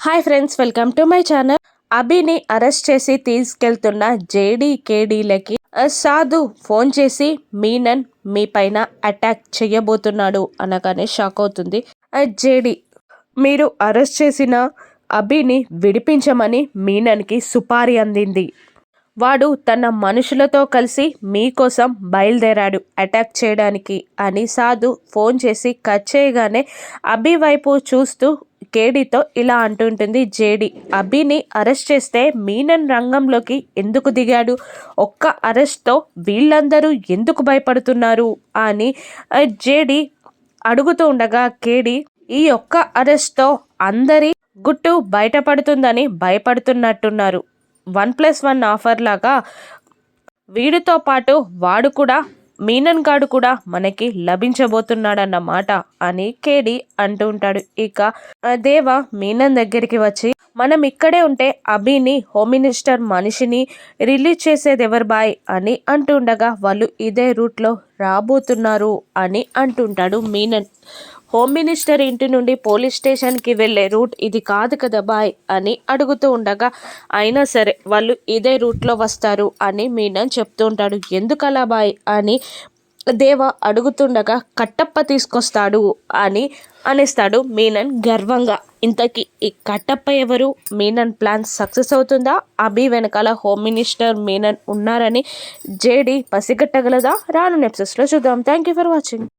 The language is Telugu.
Hi friends welcome to my channel. అభిని arrest చేసి తీసుకెళ్తున్న జేడీ కేడీలకి సాధు ఫోన్ చేసి మీనన్ మీ పైన అటాక్ చేయబోతున్నాడు అనగానే షాక్ అవుతుంది జేడీ. మీరు అరెస్ట్ చేసిన అభిని విడిపించమని మీనన్కి సుపారీ అందింది. వాడు తన మనుషులతో కలిసి మీకోసం బయలుదేరాడు అటాక్ చేయడానికి అని సాధు ఫోన్ చేసి కట్ చేయగానే అభి వైపు చూస్తూ కేడీతో ఇలా అంటుంటుంది జేడి అభిని అరెస్ట్ చేస్తే మీనన్ రంగంలోకి ఎందుకు దిగాడు? ఒక్క అరెస్ట్తో వీళ్ళందరూ ఎందుకు భయపడుతున్నారు? అని జేడి అడుగుతూ ఉండగా కేడి ఈ ఒక్క అరెస్ట్తో అందరి గుట్టు బయటపడుతుందని భయపడుతున్నట్టున్నారు. వన్ ప్లస్ వన్ ఆఫర్ లాగా వీడితో పాటు వాడు కూడా మీనన్ గాడు కూడా మనకి లభించబోతున్నాడన్నమాట అని కేడి అంటూ ఉంటాడు. ఇక దేవ మీనన్ దగ్గరికి వచ్చి మనం ఇక్కడే ఉంటే అభిని హోమ్ మినిస్టర్ మనిషిని రిలీజ్ చేసేది ఎవరు బాయ్? అని అంటుండగా వాళ్ళు ఇదే రూట్లో రాబోతున్నారు అని అంటుంటాడు మీనన్. హోమ్ మినిస్టర్ ఇంటి నుండి పోలీస్ స్టేషన్కి వెళ్ళే రూట్ ఇది కాదు కదా బాయ్ అని అడుగుతూ ఉండగా అయినా సరే వాళ్ళు ఇదే రూట్లో వస్తారు అని మీనన్ చెప్తూ ఉంటాడు ఎందుకలా బాయ్? అని దేవ అడుగుతుండగా కట్టప్ప తీసుకొస్తాడు అని అనేస్తాడు మీనన్ గర్వంగా. ఇంతకీ ఈ కట్టప్ప ఎవరు? మీనన్ ప్లాన్ సక్సెస్ అవుతుందా? అభి వెనకాల హోమ్ మినిస్టర్ మీనన్ ఉన్నారని జేడి పసిగట్టగలదా? రాను నెప్సెస్లో చూద్దాం. Thank you for watching.